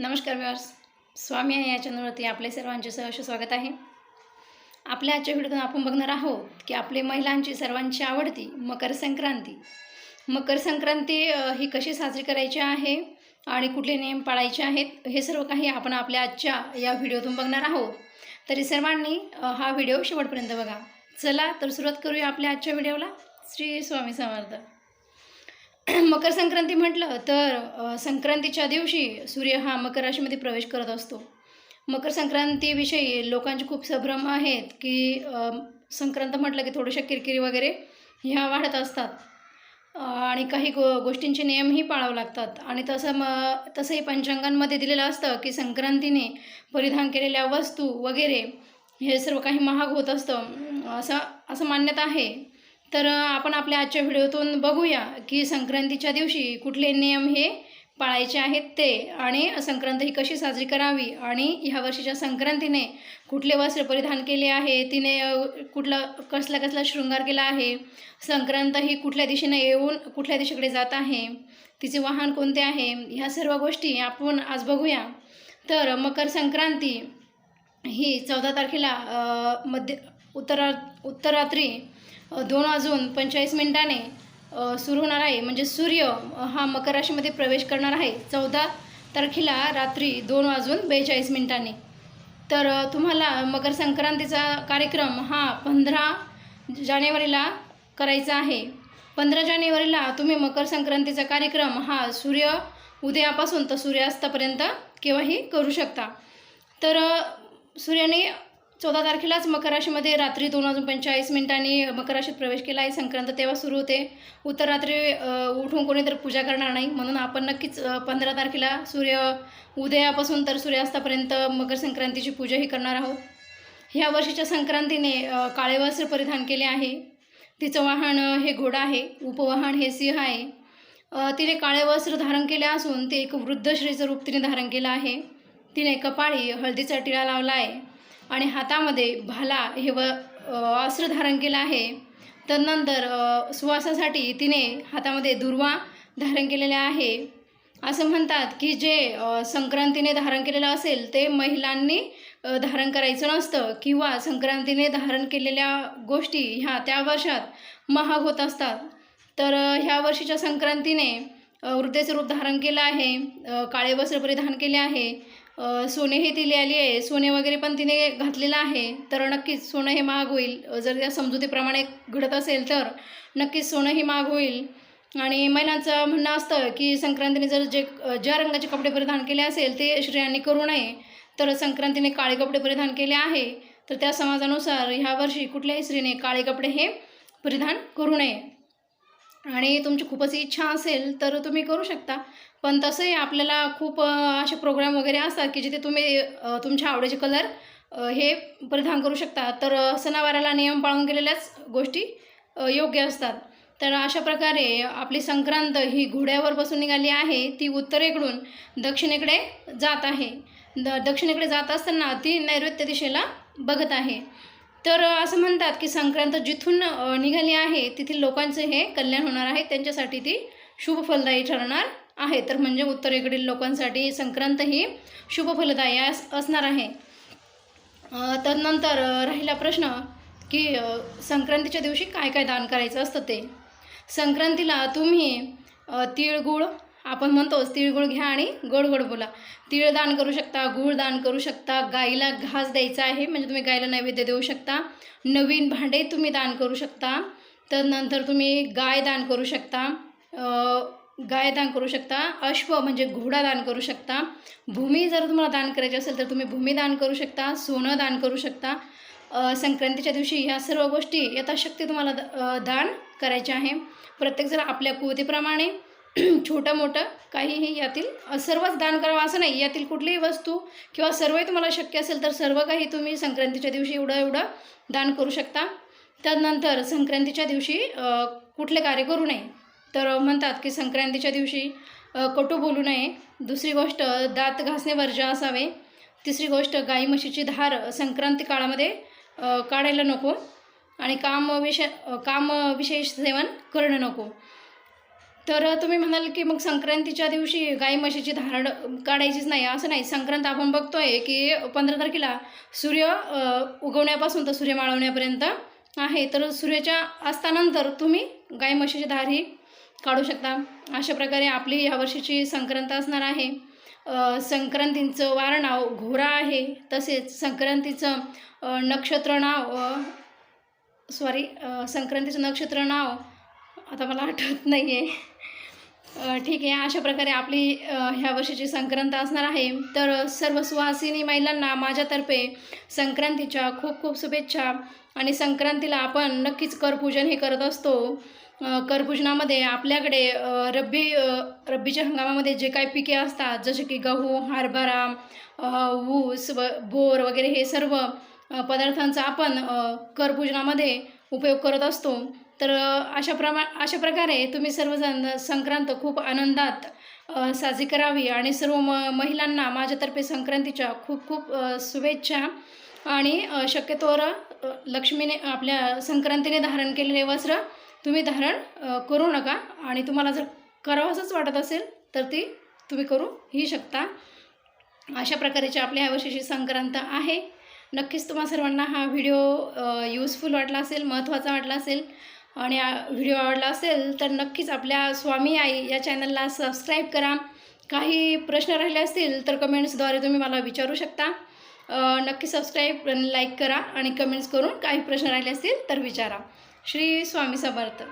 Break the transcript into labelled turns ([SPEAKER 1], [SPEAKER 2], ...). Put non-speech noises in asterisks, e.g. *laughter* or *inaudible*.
[SPEAKER 1] नमस्कार व्यास स्वामी आहे या चॅनलवरती आपले सर्वांचे सहर्ष स्वागत आहे. आपल्या आजच्या व्हिडिओतून आपण बघणार आहोत की आपले महिलांची सर्वांची आवडती मकर संक्रांती. मकर संक्रांती ही कशी साजरी करायची आहे आणि कुठले नियम पाळायचे आहेत हे सर्व काही आपण आपल्या आजच्या या व्हिडिओतून बघणार आहोत. तरी सर्वांनी हा व्हिडिओ शेवटपर्यंत बघा. चला तर सुरुवात करूया आपल्या आजच्या व्हिडिओला. श्री स्वामी समर्थ. मकर संक्रांती म्हटलं तर संक्रांतीच्या दिवशी सूर्य हा मकर राशीमध्ये प्रवेश करत असतो. मकर संक्रांतीविषयी लोकांचे खूप संभ्रम आहेत की संक्रांत म्हटलं की थोड्याशा किरकिरी वगैरे ह्या वाढत असतात. आणि काही गो गोष्टींचे नियमही पाळावे लागतात. आणि तसं म तसंही पंचांगांमध्ये दिलेलं असतं की संक्रांतीने परिधान केलेल्या वस्तू वगैरे हे सर्व काही महाग होत असतं. असं असं मान्यता आहे. तर आपण आपल्या आजच्या व्हिडिओतून बघूया की संक्रांतीच्या दिवशी कुठले नियम हे पाळायचे आहेत ते आणि संक्रांत ही कशी साजरी करावी आणि ह्या वर्षीच्या संक्रांतीने कुठले वस्त्र परिधान केले आहे तिने कुठला कसला कसला शृंगार केला आहे संक्रांत ही कुठल्या दिशेने येऊन कुठल्या दिशेकडे जात आहे तिचे वाहन कोणते आहे ह्या सर्व गोष्टी आपण आज बघूया. तर मकर संक्रांती ही चौदा तारखेला मध्य उत्तरा उत्तरात्री दोन वाजून पंचेचाळीस मिनिटाने सुरू होणार आहे. म्हणजे सूर्य हा मकर राशीमध्ये प्रवेश करणार आहे. चौदा तारखेला रात्री दोन वाजून बेचाळीस मिनिटांनी. तर तुम्हाला मकर संक्रांतीचा कार्यक्रम हा पंधरा जानेवारीला करायचा आहे. पंधरा जानेवारीला तुम्ही मकर संक्रांतीचा कार्यक्रम हा सूर्य उदयापासून तर सूर्यास्तापर्यंत केव्हाही करू शकता. तर सूर्याने चौदा तारखेलाच मकर राशीमध्ये रात्री दोन वाजून पंचेचाळीस मिनिटांनी मकर राशीत प्रवेश केला आहे. संक्रांत तेव्हा सुरू होते. उत्तर रात्री उठून कोणी तर पूजा करणार नाही. म्हणून आपण नक्कीच पंधरा तारखेला सूर्य उदयापासून तर सूर्यास्तापर्यंत मकर संक्रांतीची पूजाही करणार आहोत. ह्या वर्षीच्या संक्रांतीने काळे वस्त्र परिधान केले आहे. तिचं वाहन हे घोडा आहे. उपवाहन हे सिंह आहे. तिने काळे वस्त्र धारण केले असून ते एक वृद्ध श्रीचं रूप तिने धारण केलं आहे. तिने कपाळी हळदीचा टिळा लावला आहे. आणि हातामध्ये भाला हे व अस्त्र धारण केलं आहे. तदनंतर नंतर सुवासासाठी तिने हातामध्ये दुर्वा धारण केलेल्या आहे. असं म्हणतात की जे संक्रांतीने धारण केलेलं असेल ते महिलांनी धारण करायचं नसतं किंवा संक्रांतीने धारण केलेल्या गोष्टी ह्या त्या वर्षात महाग होत असतात. तर ह्या वर्षीच्या संक्रांतीने वृद्धेचं रूप धारण केलं आहे काळे वस्त्र परिधान केले आहे सोने हे तिले आली आहे. सोने वगैरे पण तिने घातलेलं आहे. तर नक्कीच सोनं हे महाग होईल. जर त्या समजुतीप्रमाणे घडत असेल तर नक्कीच सोनं हे महाग होईल. आणि महिलांचं म्हणणं असतं की संक्रांतीने जर जे ज्या रंगाचे कपडे परिधान केले असेल ते स्त्रियांनी करू नये. तर संक्रांतीने काळे कपडे परिधान केले आहे. तर त्या समाजानुसार ह्या वर्षी कुठल्याही स्त्रीने काळे कपडे हे परिधान करू नये. आणि तुमची खूपच इच्छा असेल तर तुम्ही करू शकता. पण तसंही आपल्याला खूप असे प्रोग्राम वगैरे असतात की जिथे तुम्ही तुमच्या आवडीचे कलर हे परिधान करू शकता. तर सणावाराला नियम पाळून गेलेल्याच गोष्टी योग्य असतात. तर अशा प्रकारे आपली संक्रांत ही घोड्यावर बसून निघाली आहे. ती उत्तरेकडून दक्षिणेकडे जात आहे. द दक्षिणेकडे जात असताना ती नैऋत्य दिशेला बघत आहे. तर असं म्हणतात की संक्रांत जिथून निघाली आहे तिथील लोकांचे हे कल्याण होणार आहे. त्यांच्यासाठी ती शुभ फलदायी ठरणार आहे. तर म्हणजे उत्तरेकडील लोकांसाठी संक्रांत ही शुभ फलदायी अस असणार आहे. तर नंतर राहिला प्रश्न की संक्रांतीच्या दिवशी काय काय दान करायचं असतं ते? संक्रांतीला तुम्ही तिळगुळ आपण म्हणतोच तिळगुळ घ्या आणि गोड गोड बोला. तिळ दान करू शकता गूळ दान करू शकता गाईला घास द्यायचा आहे म्हणजे तुम्ही गाईला नैवेद्य देऊ शकता. नवीन भांडे तुम्ही दान करू शकता. तर नंतर तुम्ही गाय दान करू शकता. गाय दान करू शकता. अश्व म्हणजे घोडा दान करू शकता. भूमी जर तुम्हाला दान करायची असेल तर तुम्ही भूमी दान करू शकता सोनं दान करू शकता. संक्रांतीच्या दिवशी ह्या सर्व गोष्टी यथाशक्ती तुम्हाला द- दान करायचे आहे. प्रत्येकजण आपल्या कुवतीप्रमाणे *clears throat* छोटं मोठं काहीही यातील सर्वच दान करावं असं नाही. यातील कुठलीही वस्तू किंवा सर्वही तुम्हाला शक्य असेल तर सर्व काही तुम्ही संक्रांतीच्या दिवशी एवढं एवढं दान करू शकता. त्यानंतर संक्रांतीच्या दिवशी कुठले कार्य करू नये. तर म्हणतात की संक्रांतीच्या दिवशी कटू बोलू नये. दुसरी गोष्ट दात घासणे वर्ज्य असावे. तिसरी गोष्ट गाई म्हशीची धार संक्रांती काळामध्ये काढायला नको आणि काम विषय काम विशेष सेवन करणं नको. तर तुम्ही म्हणाल की मग संक्रांतीच्या दिवशी गाई म्हशीची धारण काढायचीच नाही असं नाही. संक्रांत आपण बघतोय की पंधरा तारखेला सूर्य उगवण्यापासून तर सूर्य माळवण्यापर्यंत आहे. तर सूर्याच्या असतानंतर तुम्ही गाई म्हशीची धार ही काढू शकता. अशा प्रकारे आपली यावर्षीची संक्रांत असणार आहे. संक्रांतींचं वार नाव घोरा आहे. तसेच संक्रांतीचं नक्षत्र नाव सॉरी संक्रांतीचं नक्षत्र नाव आता मला आठवत नाही आहे ठीक आहे अशा प्रकारे आपली ह्या वर्षीची संक्रांत असणार आहे. तर सर्व सुहासिनी महिलांना माझ्यातर्फे संक्रांतीच्या खूप खूप शुभेच्छा. आणि संक्रांतीला आपण नक्कीच करपूजन हे करत असतो. करपूजनामध्ये आपल्याकडे रब्बी रब्बीच्या हंगामामध्ये जे काही पिके असतात जसे की गहू हरभरा ऊस व बोर वगैरे हे सर्व पदार्थांचा आपण करपूजनामध्ये उपयोग करत असतो. तर अशा प्रमा अशा प्रकारे तुम्ही सर्वजण संक्रांत खूप आनंदात साजरी करावी आणि सर्व म महिलांना माझ्यातर्फे संक्रांतीच्या खूप खूप शुभेच्छा आणि शक्यतोवर लक्ष्मीने आपल्या संक्रांतीने धारण केलेले वस्त्र तुम्ही धारण करू नका आणि तुम्हाला जर करावंसंच वाटत असेल तर ती तुम्ही करू ही शकता. अशा प्रकारची आपल्या ह्या वर्षीची संक्रांत आहे. नक्कीच तुम्हा सर्वांना हा व्हिडिओ यूजफुल वाटला असेल महत्त्वाचा वाटला असेल. आणि व्हिडिओ आवडला असेल तर नक्कीच आपल्या स्वामी आई या चॅनलला सबस्क्राईब करा. काही प्रश्न राहिले असतील तर कमेंट्सद्वारे तुम्ही मला विचारू शकता. नक्की सबस्क्राईब लाईक करा आणि कमेंट्स करून काही प्रश्न राहिले असतील तर विचारा. श्री स्वामी समर्थ.